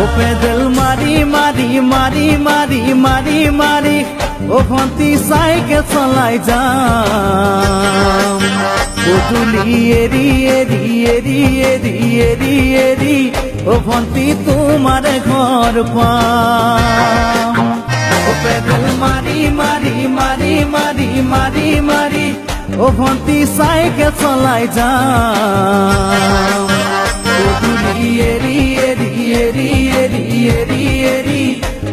ও পেদল মারি মারি মারি মারি মারি মারি ও ভন্তি সাইকেল চলাই যাম ও তুলি এরি এরি এরি এরি এরি এরি ও ভন্তি তোমার ঘর পাম ও পেদল মারি মারি মারি মারি মারি মারি ও ভন্তি সাইকেল চলাই যাম এরি এরি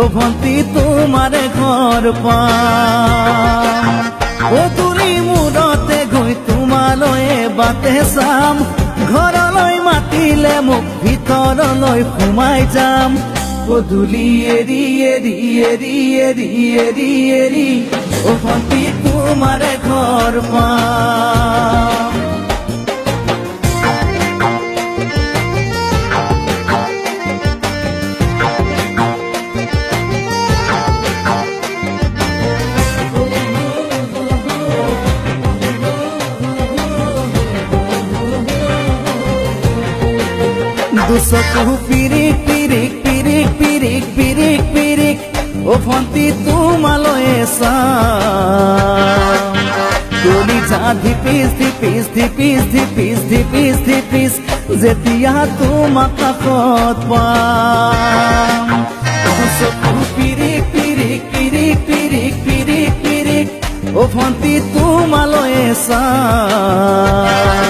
ও ভন্তি তোমার ঘর পাম। ও তুলি মূৰতে গৈ তোমালৈ বাটে চাম ঘৰলৈ মাতিলে মোক ভিতৰলৈ সোমাই যাম। পদূলি এৰি এৰি এৰি এৰি এৰি এৰি ও ভন্তি তোমাৰ দুচকু পিৰিক পিৰিক পিৰিক পিৰিক পিৰিক পিৰিক ও ভন্তি তোমালৈ চাম কলিজা ধিপিস ধিপিস ধিপিস ধিপিস ধিপিস ধিপিস যেতিয়া তোমাক কাষত পাম। দুচকু পিৰিক পিৰিক পিৰিক পিৰিক পিৰিক পিৰিক ও ভন্তি তোমালৈ চাম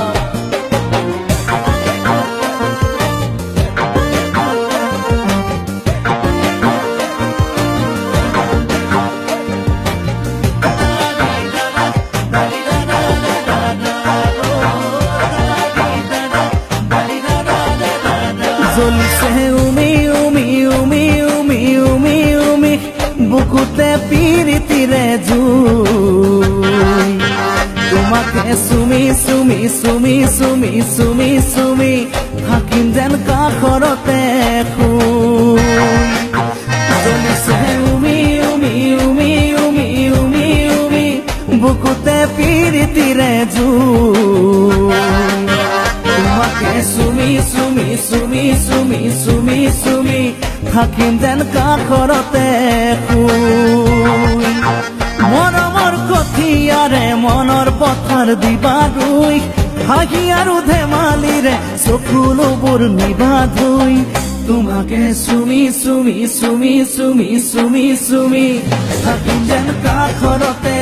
পিৰিতিৰে জুই তোমাকে চুমি চুমি চুমি চুমি চুমি চুমি থাকিম যেন কাষৰতে শুই জ্বলিছে উমি উমি উমি উমি উমি উমি বুকুতে পিৰিতিৰে জুই তোমাকে চুমি চুমি চুমি চুমি চুমি চুমি থাকিম যেন কাষৰতে মৰমৰ কঠিয়াৰে মনৰ পথাৰ দিবা ৰুই হাঁহি আৰু ধেমালিৰে চকুলোবোৰ নিবা ধুই তোমাকে চুমি চুমি চুমি চুমি চুমি চুমি থাকিম যেন কাষৰতে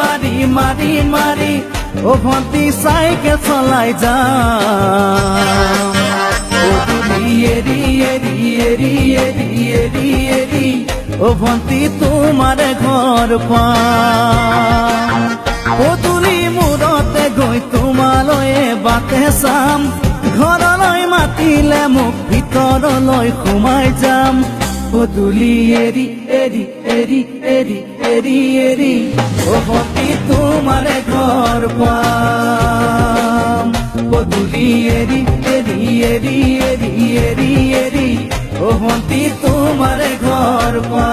মারি মারি মারি, ও ভন্তি সাইকেল চলাই যাম ও ভন্তি তোমার ঘর পাম ও তুলি মূৰতে গৈ তোমালৈ বাটে চাম ঘৰলৈ মাতিলে মোক ভিতৰলৈ সোমাই যাম ও দুলি এরি এরি এরি এরি এরি এরি ও হতি তোমার ঘর ও দুলি এরি এরি এরি এরি এরি এরি ও হতি তোমার ঘর পা